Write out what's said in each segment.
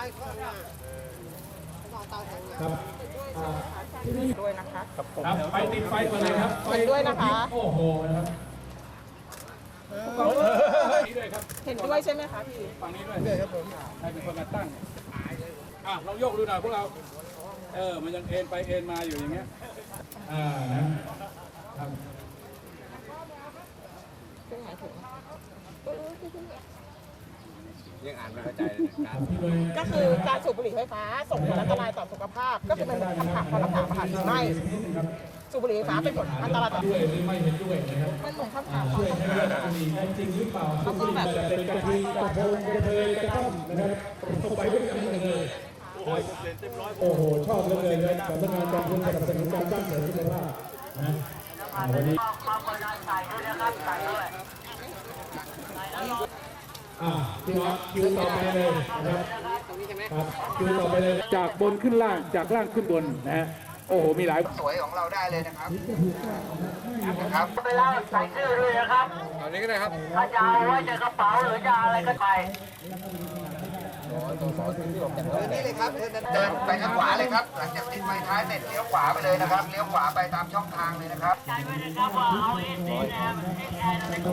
ครับอ่าที่นี่ด้วยนะคะครับไฟติดไฟก่อนเลยครับไฟเห็นด้วยนะคะ โอ้โหนะครับนี่ด้วยครับเห็นด้วยใช่ไหมคะพี่ฝั่งนี้ด้วยด้วยครับผมให้เป็นคนมาตั้งอะเราโยกดูหน่อยพวกเรา เออ มันยังเอ็นไปเอ็นมาอยู่อย่างเงี้ยอ่านะครับซึ่งหมา ยถึงยังอ่านไม่เข้าใจเลยนะพี่เลยก็คือการสูบบุหรี่ไฟฟ้าส่งผลอันตรายต่อสุขภาพ ก็คือเป็นคำถามคำถามค่ะหรือไม่สูบบุหรี่ไฟฟ้าเป็นผลอันตรายต่อด้วยหรือไม่เห็นด้วยนะครับมันเหมือนคำถามช่วยให้เรื่องบุหรี่ได้จริงหรือเปล่าบุหรี่จะเป็นกระทิงกระโพงกระเทยกระท่อมนะครับเข้าไปด้วยกันเลยโอ้โหชอบเหลยเลยสำนักงานกองทุนสนับสนุนการสร้างเสริมสุขภาพนะวันนี้ อ่าพี่น้องคิวต่อไปเลยนะครับครับคิวต่อไปเลยจากบนขึ้นล่างจากล่างขึ้นบนนะฮะโอ้โหมีหลายสวยของเราได้เลยนะครับนะครับเวลาใส่ชื่อด้วยนะครับตอนนี้ก็ได้ครับถ้าจะเอาไว้ในกระเป๋าหรือจะอะไรก็ไป เดินนี่เลยครับเดินเดินไปทางขวาเลยครับ หลังจากติดไฟท้ายเสร็จเลี้ยวขวาไปเลยนะครับ เลี้ยวขวาไปตามช่องทางเลยนะครับใจไว้นะครับว่าเอาเอสเอนะครับเอสเออะไรก็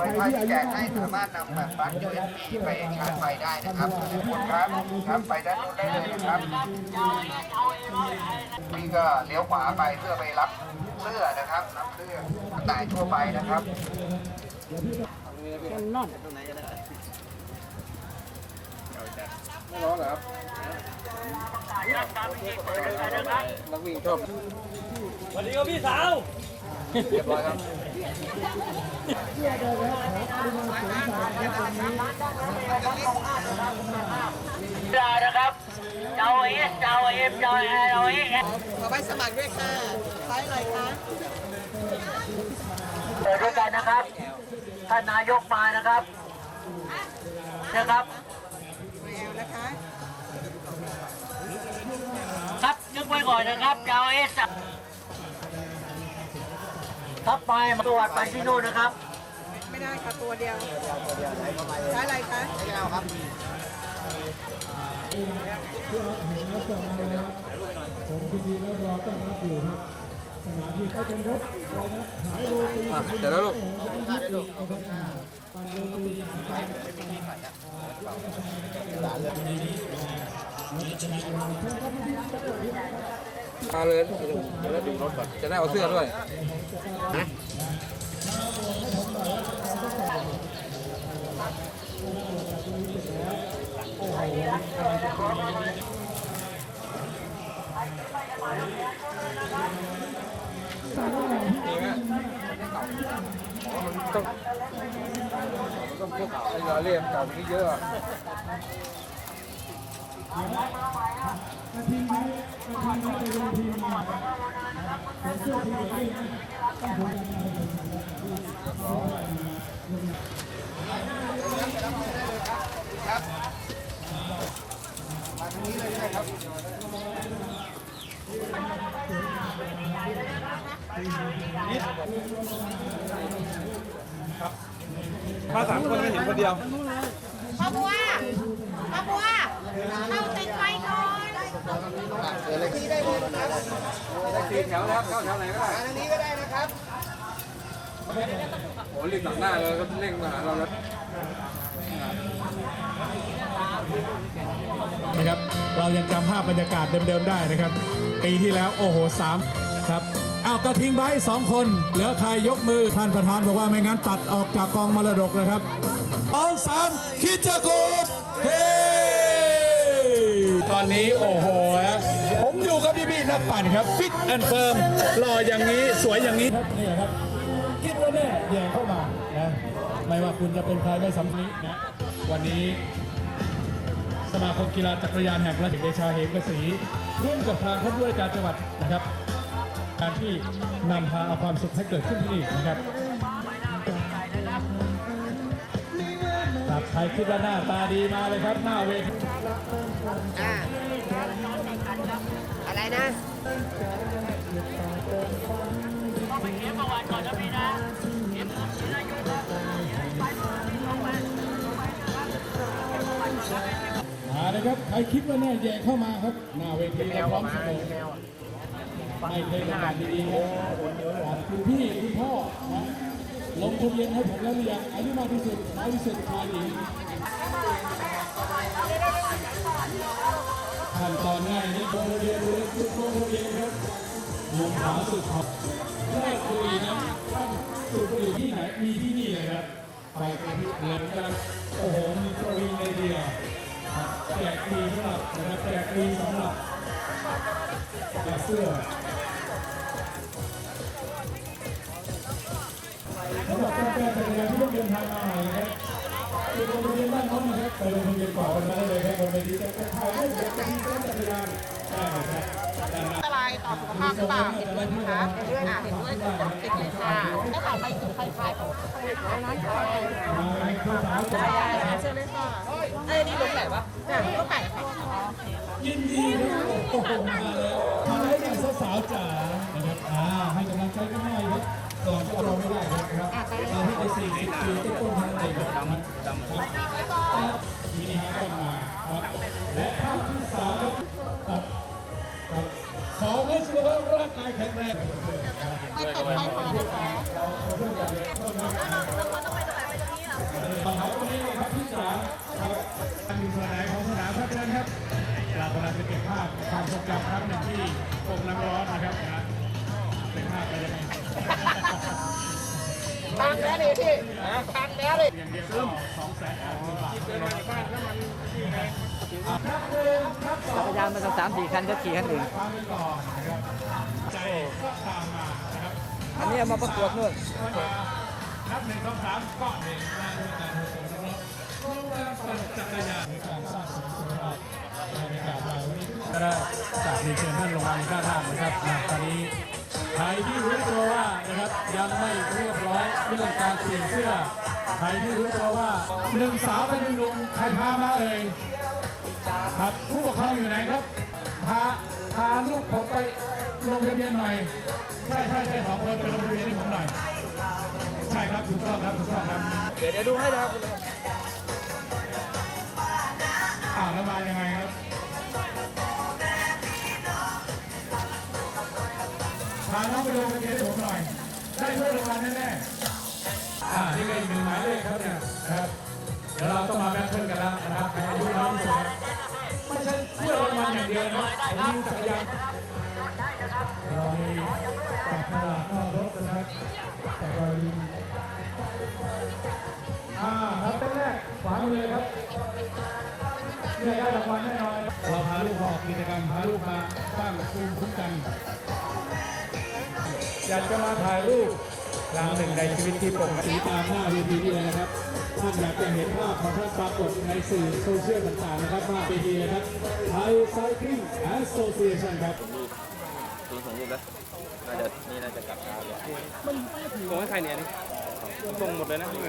ไฟฟ้าที่แจกให้สามารถนำแบบปลั๊ก USB ไปชาร์จไฟได้นะครับทุกคนครับครับไปด้านนู้นได้เลยนะครับเอาเอสเอาเอสเอาอะไรนะนี่ก็เลี้ยวขวาไปเพื่อไปรับเสื้อนะครับรับเสื้อกระต่ายทั่วไปนะครับ ไม่ร้อนเหรอครับนักวิ่งชอบสวัสดีครับพี่สาวเรียบร้อยครับได้นะครับจะเอาเอสจะเอาเอฟจะเอาแอร์เอาเอสขอใบสมัครด้วยค่ะใช้อะไรคะเปิดด้วยกันนะครับ ท่านนายกมานะครับ นะครับ นะคะครับนึกไว้ก่อนนะครับจะเอาเอสครับไปมาตรวจไปที่นู่นนะครับ ไม่ได้ค่ะตัวเดียวใช้อะไรคะผมพิธีแล้วรอต้อนรับอยู่ครับ สนามที่เขาเป็นร ถอะไรนะขายโรตีอะเดี๋ยวแล้วลูกมาเลยเดี๋ยวเราดึงรถก่อนจะได้เอาเสื้อด้วยนะต้องต้องพวกไอ้เราเรียกเก่าที่เยอะอะมาสามคนไม่เห็นคนเดียวพ่อบัวพ่อบัวเข้าติดไฟก่อนสี่แถวแล้วเข้าแถวไหนก็ได้ทางนี้ก็ได้นะครับโอ้รีบตัดหน้าเลยก็เร่งมาหาเราแล้วนะครับ เรายังจำภาพบรรยากาศเดิมๆได้นะครับ ปีที่แล้วโอ้โหสามครับ อ้าวก็ทิ้งไว้สองคน เหลือใครยกมือท่านประธานบอกว่าไม่งั้นตัดออกจากกองมรดกนะครับสองสามคิดจะกูดเฮ้ตอนนี้โอ้โหผมอยู่กับพี่ๆนักปั่นครับฟิตแอนด์เฟิร์มหล่ออย่างนี้สวยอย่างนี้ครับนี่ครับคิดว่าแน่แย่เข้ามานะไม่ว่าคุณจะเป็นใครไม่สำคัญนะวันนี้สมาคมกีฬาจักรยานแห่งประเทศเดชาเหมกระสีร่วมกับทางคณะผู้ว่าการจังหวัดนะครับ การที่นำพาเอาความสุขให้เกิดขึ้นที่นี่นะครับครับใครคิดว่าหน้าตาดีมาเลยครับ หน้าเวทีอะไรนะต้องไปเขียนประวัติก่อนนะพี่นะเขียนเขียนอายุนะเขียนไปเขียนไปเขียนไปเขียนไปเขียนไป มาเลยครับ ใครคิดว่าแน่แย่เข้ามาครับ หน้าเวทีเราพร้อมเสมอไม่เคยลำบากดีๆครับคุณพี่คุณพ่อนะลงทะเบียนให้ผมแล้วหรือยังอายุมากที่สุดน้อยที่สุดชายหญิงขั้นตอนง่ายนี่ลงทะเบียนเลยจุดลงทะเบียนครับลงขวาสุดขอบแรกคุยนะท่านสุดอยู่ที่ไหนมีที่นี่เลยครับไปกันที่เหมือนกันโอ้โหมีประวิงเลยเดียว แจกฟรีสำหรับนะครับแจกฟรีสำหรับแจกเสื้อสำหรับแฟนๆจักรยานที่ต้องเดินทางมาใหม่นะครับเป็นโรงเรียนบ้านโน้นนะครับไปโรงเรียนก่อนกันมาได้เลยครับบนเวทีจะถ่ายรูปกับทีมจักรยาน อันตรายต่อสุขภาพหรือเปล่าเห็นด้วยไหมคะเห็นด้วยอะเห็นด้วยติดเลยค่ะได้ข่าวไปถึงใครขาของนั้นใช่มาเข้าสาวจ๋าเชิญเลยค่ะเอ้ยนี่ลงไหนวะเนี่ยลงไหนค่ะยินดีครับโอ้โหมาแล้วมาได้อย่างสาวๆจ๋านะครับอ่าให้กำลังใจกันหน่อยครับก่อนจะรอไม่ได้นะครับเราที่ในสี่สิบปีต้นๆทั้งในแบบนั้นครับทีนี้ก็มาครับและภาพที่สามครับ ขอให้สุขภาพร่างกายแข็งแรงไม่ติดใครขายนะคะบังคับวันนี้ครับที่สาครับการมีส่วนไหนของสนามครับเชิญครับเรากำลังจะเก็บภาพความทรงจำครั้งหนึ่งที่กรมน้ำร้อนนะครับนะเป็นภาพอะไรยังไงทางแล้วดิพี่ทางแล้วดิอย่างเดียวสองแสนบาทเดินมาในบ้าน จักรยานมาสักสามสี่คันก็ขี่คันอื่นฟังอันนี้เอามาประกวดนู่นนับหนึ่งสองสามก็หนึ่งนะด้วยการผสมรถโครงการปั่นจักรยานในการสร้างสมรรถภาพในการเราวันนี้ก็ได้จากรียนเชิญท่านลงมาในข้าท่านนะครับตอนนี้ใครที่รู้ตัวว่านะครับยังไม่เรียบร้อยเรื่องการเปลี่ยนเสื้อใครที่รู้ตัวว่าหนึ่งสาวเป็นหนึ่งหนุ่มใครพามาเอ่ย ครับผู้ปกครองอยู่ไหนครับ พาพาลูกผมไปลงทะเบียนหน่อย ใช่ใช่ใช่สองคนไปลงทะเบียนให้ผมหน่อย ใช่ครับถูกต้องครับถูกต้องครับเดี๋ยวเดี๋ยวดูให้นะครับอ้าวแล้วมายังไงครับพาน้องไปลงทะเบียนให้ผมหน่อย ได้ถ้วยรางวัลแน่ๆอ่านี่ก็อีกหนึ่งหมายเลขครับเนี่ยนะครับเดี๋ยวเราต้องมาแบทเทิลกันแล้วนะครับใครอายุน้อยที่สุดไม่ใช่ถ้วยรางวัลอย่างเดียวนะครับผมมีจักรยานเรามีจักรยานนอกรถนะครับจักรยานอ่าครับเต้นแรกขวามือเลยครับเนี่ยได้รางวัลแน่นอนเราพาลูกออกกิจกรรมพาลูกมาสร้างภูมิคุ้มกันอยากจะมาถ่ายรูปครั้งหนึ่งในชีวิตที่ปกติตามหน้าเวทีนี่เลยนะครับ ท่านอยากจะเห็นภาพของท่านปรากฏในสื่อโซเชียลต่างๆนะครับมาเวทีเลยครับไทยไซคลิงแอสโซเชชันครับส่งส่งรูปแล้วน่าจะนี่น่าจะกลับช้าเลยมันส่งให้ใครเนี่ยนี่ส่งหมดเลยนะพี่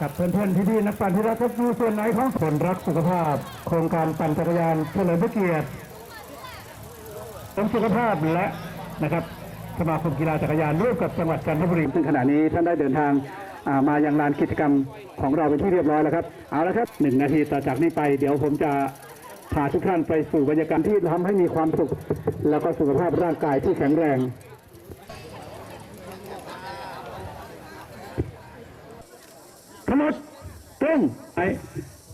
กับเพื่อนๆพี่ๆนักปั่นที่รักครับดูส่วนไหนของคนรักสุขภาพ โครงการปั่นจักรยานเฉลิมพระเกียรติเสริมสุขภาพและนะครับ สมาคมกีฬาจักรยานร่วมกับจังหวัดจันทบุรีซึ่งขณะนี้ท่านได้เดินทางอ่ามายังลานกิจกรรมของเราเป็นที่เรียบร้อยแล้วครับเอาละครับหนึ่งนาทีต่อจากนี้ไป เดี๋ยวผมจะพาทุกท่านไปสู่บรรยากาศที่ทำให้มีความสุข แล้วก็สุขภาพร่างกายที่แข็งแรงขมดเต้งไอ้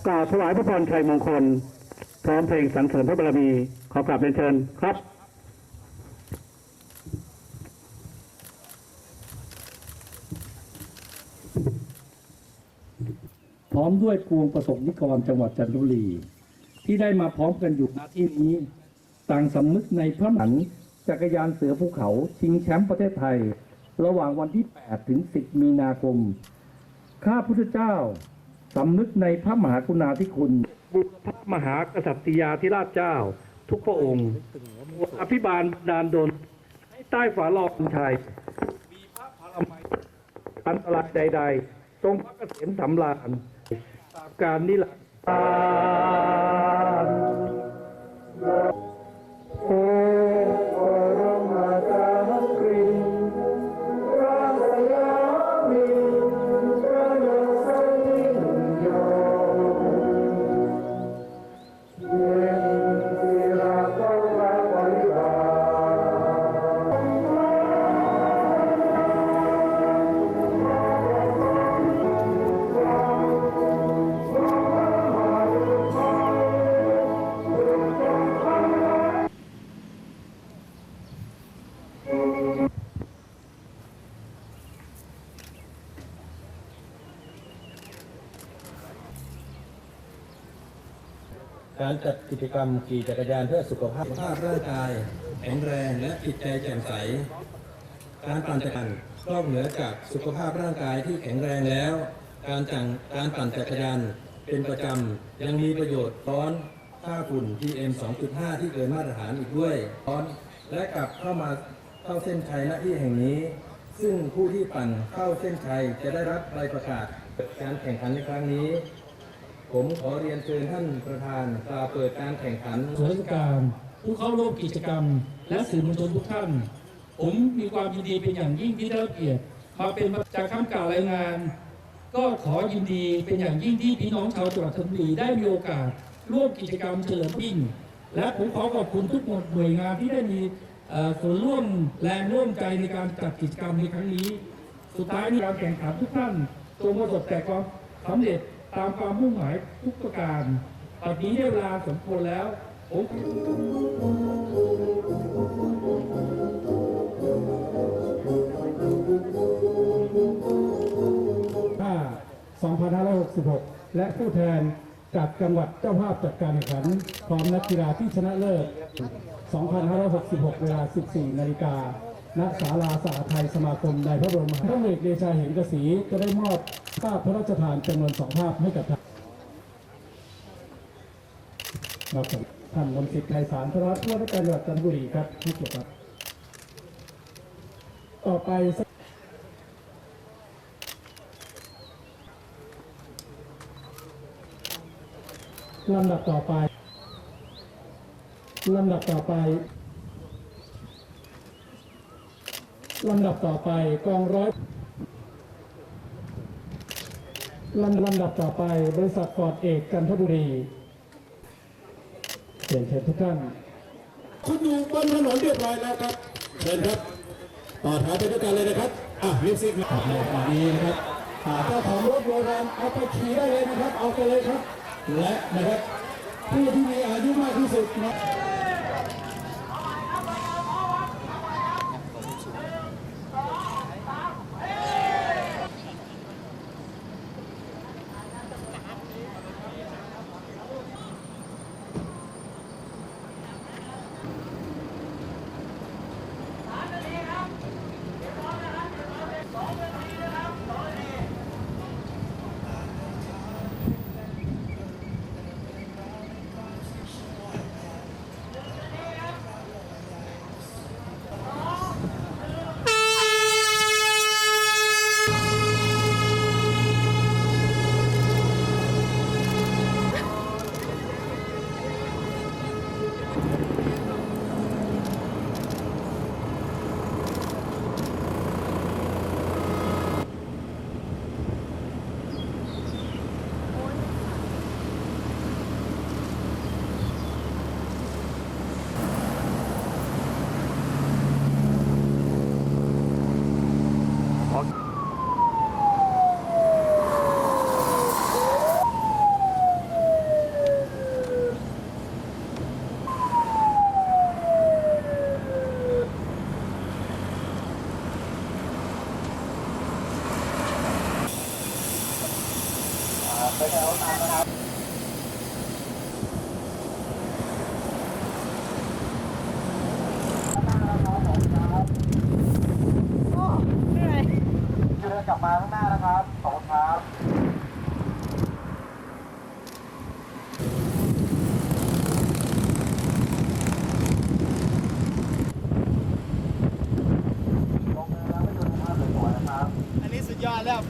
กล่าวถวายพระพรชัยมงคล พร้อมเพลงสรรเสริญพระบารมี ขอกราบเรียนเชิญครับ พร้อม ด้วยพวงประสบนิกรจังหวัดจันทบุรี ที่ได้มาพร้อมกันอยู่ณที่นี้ ต่างสำนึกในพระหนันจักรยานเสือภูเขาชิงแชมป์ประเทศไทย ระหว่างวันที่ 8 ถึง 10 มีนาคม ข้าพุทธเจ้าสำนึกในพระมหากรุณาธิคุณบุรพระมหากษัตริยาธิราชเจ้า ทุกพระองค์อภิบาลดาลดลให้ใต้ฝาลองชัยมีพระพลามัยอันตรายใด ๆ ทรงพระเกษมสำราญ ตาม การจัดกิจกรรมขี่จักรยานเพื่อสุขภาพภาพร่างกาย แข็งแรงและจิตใจแจ่มใส การปั่นจักรยานนอกเหนือจากสุขภาพร่างกายที่แข็งแรงแล้ว การจังการปั่นจักรยานเป็นประจำยังมีประโยชน์ร้อนค่าฝุ่น PM 2.5 ที่เกินมาตรฐานอีกด้วยร้อนและกลับเข้ามาเข้าเส้นชัยณที่แห่งนี้ ซึ่งผู้ที่ปั่นเข้าเส้นชัยจะได้รับใบประกาศการแข่งขันในครั้งนี้ ผมขอเรียนเชิญท่านประธานกล่าวเปิดการแข่งขันส่วนราชการผู้เข้าร่วมกิจกรรม และสื่อมวลชนทุกท่าน ผมมีความยินดีเป็นอย่างยิ่งที่ได้รับเกียรติมาเป็นจากคำกล่าวรายงาน ก็ขอยินดีเป็นอย่างยิ่งที่พี่น้องชาวจังหวัดชลบุรีได้มีโอกาสร่วมกิจกรรมเฉลิมปิ้งและผมขอขอบคุณทุกหน่วยงานที่ได้มีส่วนร่วมแรงร่วมใจในการจัดกิจกรรมในครั้งนี้ สุดท้ายนี้การแข่งขันทุกท่านจงประสบแต่ความสำเร็จ ตามความมุ่งหมายทุกประการตอนนี้ได้เวลาสมควรแล้วผม2566 และผู้แทนจากจังหวัดเจ้าภาพจัดการแข่งขัน พร้อมนักกีฬาที่ชนะเลิศ 2566 เวลา 14 นาฬิกา ณศาลาสหไทยสมาคมในพระบรมมหาท่านเอกเดชาเหมกศรีจะได้มอบภาพพระราชทานจำนวนสองภาพให้กับท่านมอบกับท่านมนต์สิทธิ์ไทยสารพระรัตน์ผู้ว่าราชการจังหวัดจันทบุรีครับที่เกียรติครับ ต่อไปลำดับต่อไปลำดับต่อไป ลำดับต่อไปกองร้อยลำลำดับต่อไปบริษัทฟอร์ดเอกจันทบุรีเชิญเชิญทุกท่าน คุณอยู่บนถนนเรียบร้อยแล้วครับ เชิญครับ ต่อแถวไปด้วยกันเลยนะครับ อะมิวสิกมาในตอนนี้นะครับอ่าเจ้าของรถโบราณเอาไปขี่ได้เลยนะครับ เอาไปเลยครับ และนะครับผู้ที่มีอายุมากที่สุดนะ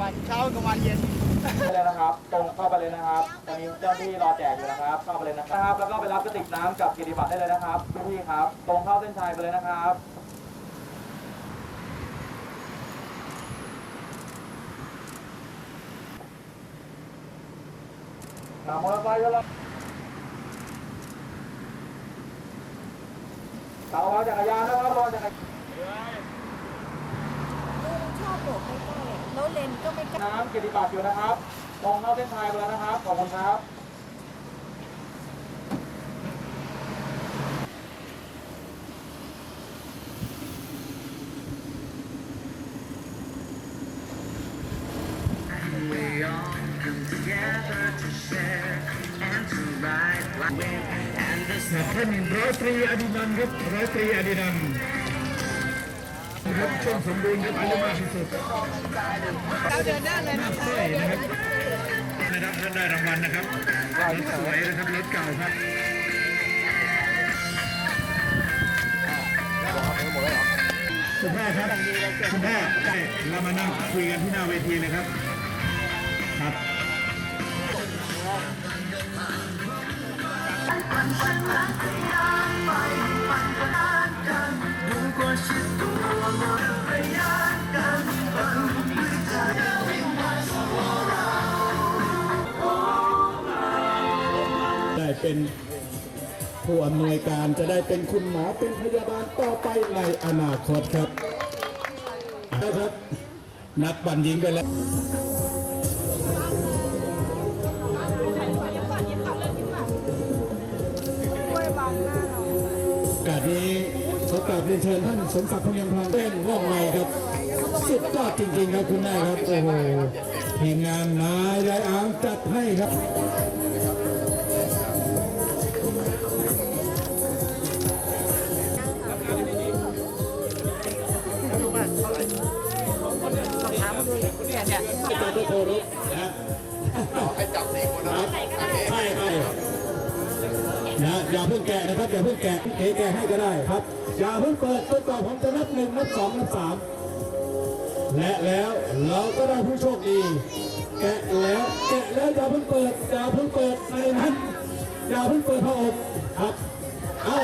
วปั่นเช้ากลางวันเย็นไปเลยนะครับ ตรงเข้าไปเลยนะครับ ตอนนี้เจ้าหน้าที่รอแจกอยู่นะครับ เข้าไปเลยนะครับ แล้วก็ไปรับกระติกน้ำกับกิติบัตรได้เลยนะครับพี่ๆครับ ตรงเข้าเส้นชัยไปเลยนะครับนำมอเตอร์ไซค์กันแล้วเอาวาจักรยานนะครับวางจักรยาน ชอบโบกใกล้ ๆแล้วเลนก็ไม่กล้าน้ำกิติบัตรอยู่นะครับตรงเข้าเส้นชัยไปเลยนะครับขอบคุณครับท่านร้อยตรีอดินันท์ครับร้อยตรีอดินันท์ ครับช่วงสมบูรณ์ครับอายุมากที่สุดเราเดินหน้าเลยนะใช่นะครับนะครับท่านได้รางวัลนะครับรถสวยนะครับรถเก่าครับคุณพ่อครับคุณพ่อได้เรามานั่งคุยกันที่หน้าเวทีเลยครับครับได้ ได้เป็นผู้อำนวยการจะได้เป็นคุณหมอเป็นพยาบาลต่อไปในอนาคตครับนะครับ นักปั่นหญิงไปแล้ว กราบเรียนเชิญท่านสมศักดิ์พงษ์ยังพลังเต้นว่องไวครับ สุดยอดจริงๆครับคุณแม่ครับ โอ้โหทีมงานนายยายอางจัดให้ครับตัวตัวโครุน เพิ่งแกะนะครับอย่าเพิ่งแกะเอแกะให้ก็ได้ครับ อย่าเพิ่งเปิดจนกว่าผมจะนับหนึ่งนับสองนับสามและแล้วเราก็ได้ผู้โชคดี แกะแล้วแกะแล้วอย่าเพิ่งเปิดอย่าเพิ่งเปิดในนั้นอย่าเพิ่งเปิดพระอบครับเอ้า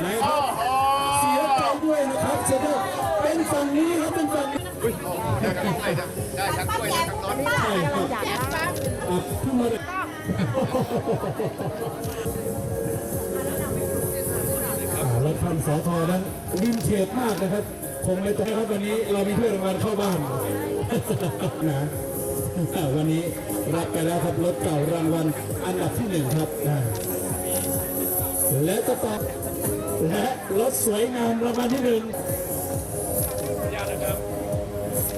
ไหนครับเสียใจด้วยนะครับเสียใจเป็นฝั่งนี้ครับเป็นฝั่งนี้ได้ทั้งกล้วยได้ทั้งรถใช่ครับอะขึ้นมาเลย อ่าแล้วท่านสอทอนั้นริมเฉียดมากนะครับคงเลยต้องครับวันนี้เรามีเพื่อนรางวัลเข้าบ้านนะวันนี้รับไปแล้วครับรถเก่ารางวัลอันดับที่หนึ่งครับ และก็ตอบและรถสวยงามรางวัลที่หนึ่ง